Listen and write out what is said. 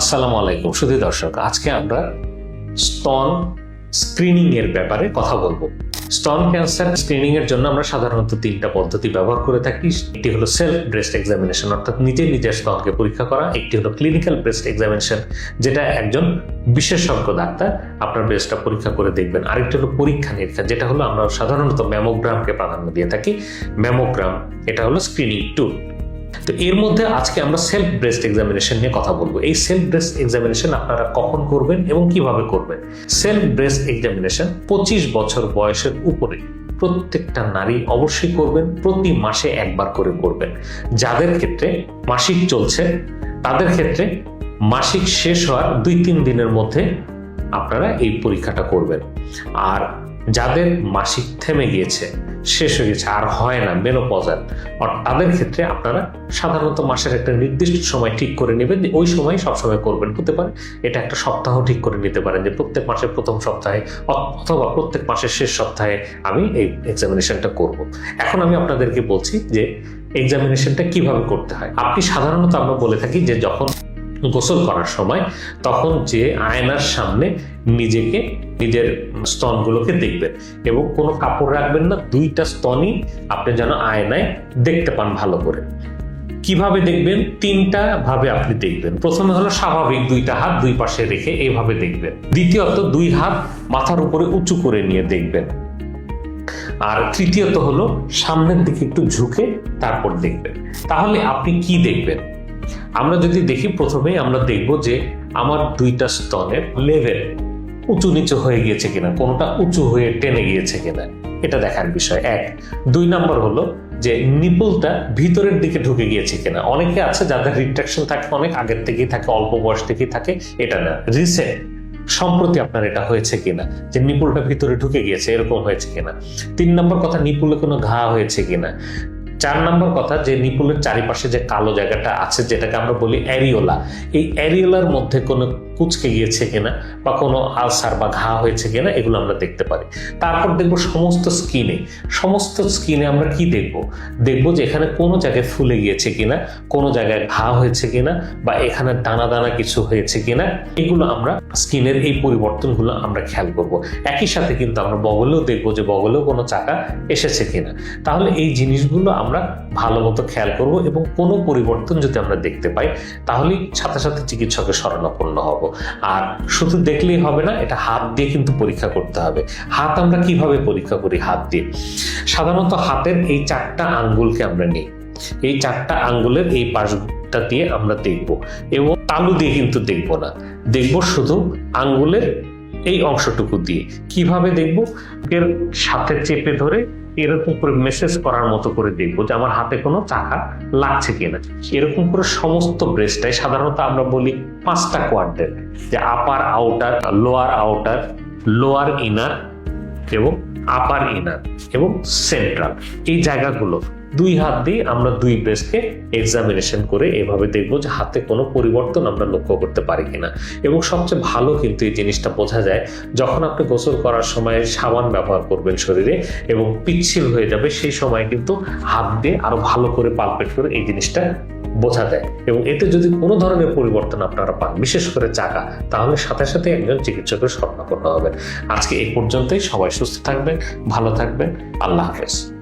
আসসালামু আলাইকুম শুধু দর্শক। আজকে আমরা স্তন স্ক্রিনিং এর ব্যাপারে কথা বলব। স্তন ক্যান্সার স্ক্রিনিং এর জন্য আমরা সাধারণত তিনটা পদ্ধতি ব্যবহার করে থাকি। একটি হলো সেলফ ব্রেস্ট এক্সামিনেশন অর্থাৎ নিজে নিজের স্তনকে পরীক্ষা করা। একটি হলো ক্লিনিক্যাল ব্রেস্ট এক্সামিনেশন যেটা একজন বিশেষজ্ঞ ডাক্তার আপনার ব্রেস্টটা পরীক্ষা করে দেখবেন। আরেকটি হলো পরীক্ষা নিরীক্ষা, যেটা হলো আমরা সাধারণত ম্যামোগ্রামকে প্রাধান্য দিয়ে থাকি। ম্যামোগ্রাম এটা হলো স্ক্রিনিং টুল তো এর মধ্যে আজকে আমরা সেলফ ব্রেস্ট এক্সামিনেশন নিয়ে কথা বলব। এই সেলফ ব্রেস্ট এক্সামিনেশন আপনারা কখন করবেন এবং কীভাবে করবেন? সেলফ ব্রেস্ট এক্সামিনেশন পঁচিশ বছর বয়সের উপরে প্রত্যেকটা নারী অবশ্যই করবেন, প্রতি মাসে একবার করে করবেন। যাদের ক্ষেত্রে মাসিক চলছে, তাদের ক্ষেত্রে মাসিক শেষ হওয়ার দুই তিন দিনের মধ্যে আপনারা এই পরীক্ষাটা করবেন। আর যাদের মাসিক থেমে গিয়েছে, শেষ হয়ে গেছে আর হয় না মেনোপজাল আর তাদের ক্ষেত্রে আপনারা সাধারণত মাসের একটা নির্দিষ্ট সময় ঠিক করে নেবেন ওই সময় সবসময় করবেন। হতে পারে এটা একটা সপ্তাহ ঠিক করে নিতে পারেন যে প্রত্যেক মাসের প্রথম সপ্তাহে অথবা প্রত্যেক মাসের শেষ সপ্তাহে আমি এই এক্সামিনেশনটা করব। এখন আমি আপনাদেরকে বলছি যে এক্সামিনেশনটা কীভাবে করতে হয়। আপনি সাধারণত আমরা বলে থাকি যে যখন গোসল করার সময় তখন যে আয়নার সামনে নিজেকে নিজের স্তনগুলোকে দেখবেন এবং কোনো কাপড় রাখবেন না, দুইটা স্তনই আপনি যেন আয়নায় দেখতে পান ভালো করে। কীভাবে দেখবেন? তিনটা ভাবে আপনি দেখবেন। প্রথমে হলো স্বাভাবিক দুইটা হাত দুই পাশে রেখে এইভাবে দেখবেন। দ্বিতীয়ত দুই হাত মাথার উপরে উঁচু করে নিয়ে দেখবেন। আর তৃতীয়ত হলো সামনের দিকে একটু ঝুঁকে তারপর দেখবেন। তাহলে আপনি কি দেখবেন? আমরা যদি দেখি প্রথমে আমরা দেখব যে আমার দুইটা স্তনের লেভেল উঁচু নিচু হয়ে গিয়েছে কিনা, কোনোটা উঁচু হয়ে টেনে গিয়েছে কিনা, এটা দেখার বিষয় এক। দুই নম্বর হলো যে নিপুলটা ভিতরের দিকে ঢুকে গিয়েছে কিনা। অনেকে আছে যাদের রিট্রাকশন থাকে, অনেক আগের থেকেই থাকে, অল্প বয়স থেকেই থাকে, এটা না। রিসেন্ট সম্প্রতি আপনার এটা হয়েছে কিনা, যে নিপুলটা ভিতরে ঢুকে গিয়েছে, এরকম হয়েছে কিনা। তিন নম্বর কথা, নিপুলে কোনো ঘা হয়েছে কিনা। চার নম্বর কথা, যে নিপুলের চারিপাশে যে কালো জায়গাটা আছে, যেটাকে আমরা বলি অ্যারিওলা, এই অ্যারিওলার মধ্যে কোনো কুচকে গিয়েছে কিনা বা কোনো আলসার বা ঘা হয়েছে কিনা, এগুলো আমরা দেখতে পারি। তারপর দেখব সমস্ত স্কিনে সমস্ত স্কিনে আমরা কি দেখব? দেখব যে এখানে কোনো জায়গায় ফুলে গিয়েছে কিনা, কোনো জায়গায় ঘা হয়েছে কিনা বা এখানে দানা দানা কিছু হয়েছে কিনা, এগুলো আমরা স্কিনের এই পরিবর্তনগুলো আমরা খেয়াল করব। একই সাথে কিন্তু আমরা বগলেও দেখব যে বগলেও কোনো চাকা এসেছে কিনা। তাহলে এই জিনিসগুলো আমরা ভালো মতো খেয়াল করব এবং কোনো পরিবর্তন যদি আমরা দেখতে পাই, তাহলেই সাথে সাথে চিকিৎসকের শরণাপন্ন হব। আর শুধু দেখলেই হবে না, এটা হাত দিয়ে কিন্তু পরীক্ষা করতে হবে। হাত আমরা কীভাবে পরীক্ষা করি হাত দিয়ে? সাধারণত হাতের এই চারটা আঙ্গুলকে আমরা নিই। এই চারটা আঙ্গুলের এই পাশটা দিয়ে আমরা দেখব। এবং তালু দিয়ে কিন্তু দেখব না। দেখব শুধু আঙ্গুলের এই অংশটুকু দিয়ে। কীভাবে দেখব? সাথে চেপে ধরে এরকম করে মেসেজ করার মতো করে দেখব যে আমার হাতে কোনো চাকা লাগছে কিনা। এরকম করে সমস্ত ব্রেস্টটাই সাধারণত আমরা বলি পাঁচটা কোয়ার্ডের যে upper outer lower outer lower inner এবং আপার ইনার এবং সেন্ট্রাল এই জায়গাগুলো দুই হাত দিয়ে আমরা দুই ব্রেস্টকে এক্সামিনেশন করে এভাবে দেখব যে হাতে কোনো পরিবর্তন আমরা লক্ষ্য করতে পারি কিনা। এবং সবচেয়ে ভালো কিন্তু এই জিনিসটা বোঝা যায়, যখন আপনি গোসল করার সময় সাবান ব্যবহার করবেন শরীরে এবং পিচ্ছিল হয়ে যাবে, সেই সময় কিন্তু হাত দিয়ে আরও ভালো করে পালপেট করে এই জিনিসটা বোঝা যায়। এবং এতে যদি কোনো ধরনের পরিবর্তন আপনারা পান, বিশেষ করে চাকা, তাহলে সাথে সাথে একজন চিকিৎসকের শরণাপন্ন হবেন আজকে এই পর্যন্তই, সবাই সুস্থ থাকবেন, ভালো থাকবেন, আল্লাহ হাফেজ।